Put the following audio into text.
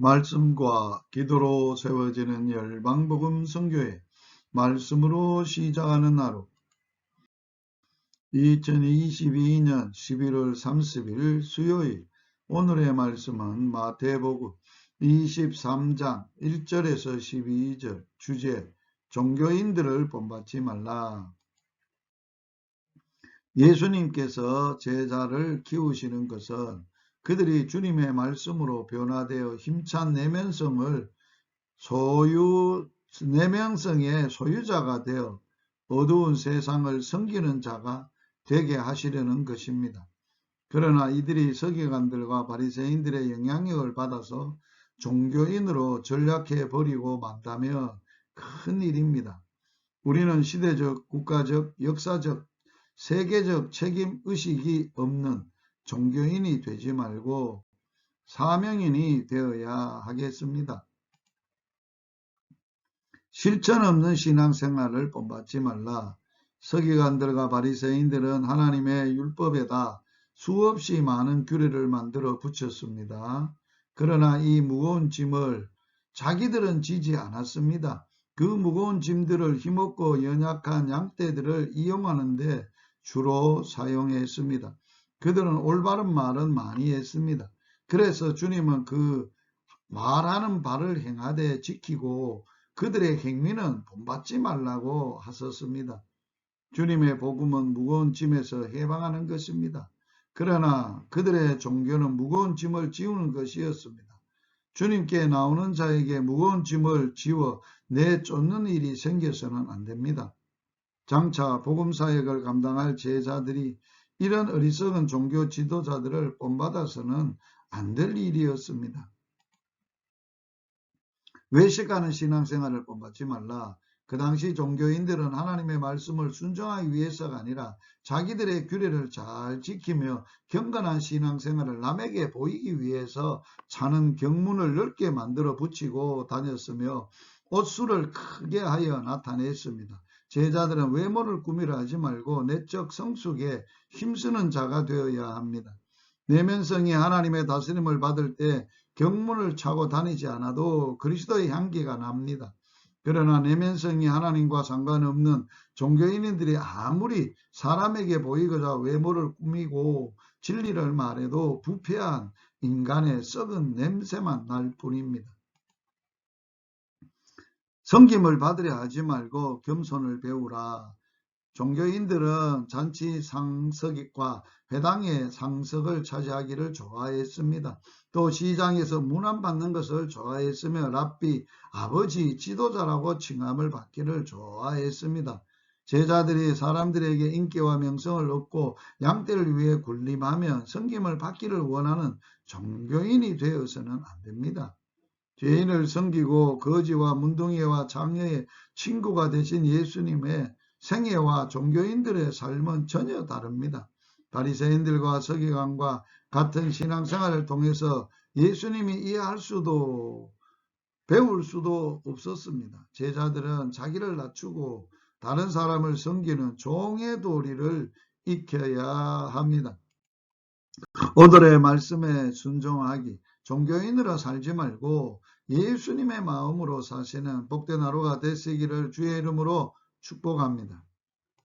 말씀과 기도로 세워지는 열방복음 선교회 말씀으로 시작하는 하루. 2022년 11월 30일 수요일 오늘의 말씀은 마태복음 23장 1절에서 12절 주제 종교인들을 본받지 말라. 예수님께서 제자를 키우시는 것은 그들이 주님의 말씀으로 변화되어 힘찬 내면성을 소유, 내면성의 소유자가 되어 어두운 세상을 섬기는 자가 되게 하시려는 것입니다. 그러나 이들이 서기관들과 바리새인들의 영향력을 받아서 종교인으로 전략해 버리고 만다면 큰 일입니다. 우리는 시대적, 국가적, 역사적, 세계적 책임 의식이 없는 종교인이 되지 말고 사명인이 되어야 하겠습니다. 실천 없는 신앙생활을 본받지 말라. 서기관들과 바리새인들은 하나님의 율법에다 수없이 많은 규례를 만들어 붙였습니다. 그러나 이 무거운 짐을 자기들은 지지 않았습니다. 그 무거운 짐들을 힘없고 연약한 양떼들을 이용하는데 주로 사용했습니다. 그들은 올바른 말은 많이 했습니다. 그래서 주님은 그 말하는 바를 행하되 지키고 그들의 행위는 본받지 말라고 하셨습니다. 주님의 복음은 무거운 짐에서 해방하는 것입니다. 그러나 그들의 종교는 무거운 짐을 지우는 것이었습니다. 주님께 나오는 자에게 무거운 짐을 지워 내쫓는 일이 생겨서는 안 됩니다. 장차 복음 사역을 감당할 제자들이 이런 어리석은 종교 지도자들을 본받아서는 안 될 일이었습니다. 외식하는 신앙생활을 본받지 말라. 그 당시 종교인들은 하나님의 말씀을 순종하기 위해서가 아니라 자기들의 규례를 잘 지키며 경건한 신앙생활을 남에게 보이기 위해서 차는 경문을 넓게 만들어 붙이고 다녔으며 옷수를 크게 하여 나타냈습니다. 제자들은 외모를 꾸미려 하지 말고 내적 성숙에 힘쓰는 자가 되어야 합니다. 내면성이 하나님의 다스림을 받을 때 경문을 차고 다니지 않아도 그리스도의 향기가 납니다. 그러나 내면성이 하나님과 상관없는 종교인들이 아무리 사람에게 보이고자 외모를 꾸미고 진리를 말해도 부패한 인간의 썩은 냄새만 날 뿐입니다. 성김을 받으려 하지 말고 겸손을 배우라. 종교인들은 잔치 상석과 회당의 상석을 차지하기를 좋아했습니다. 또 시장에서 문안받는 것을 좋아했으며 랍비 아버지 지도자라고 칭함을 받기를 좋아했습니다. 제자들이 사람들에게 인기와 명성을 얻고 양떼를 위해 군림하며 성김을 받기를 원하는 종교인이 되어서는 안 됩니다. 죄인을 섬기고 거지와 문둥이와 장녀의 친구가 되신 예수님의 생애와 종교인들의 삶은 전혀 다릅니다. 바리새인들과 서기관과 같은 신앙생활을 통해서 예수님이 이해할 수도 배울 수도 없었습니다. 제자들은 자기를 낮추고 다른 사람을 섬기는 종의 도리를 익혀야 합니다. 오늘의 말씀에 순종하기, 종교인으로 살지 말고 예수님의 마음으로 사시는 복된 하루가 되시기를 주의 이름으로 축복합니다.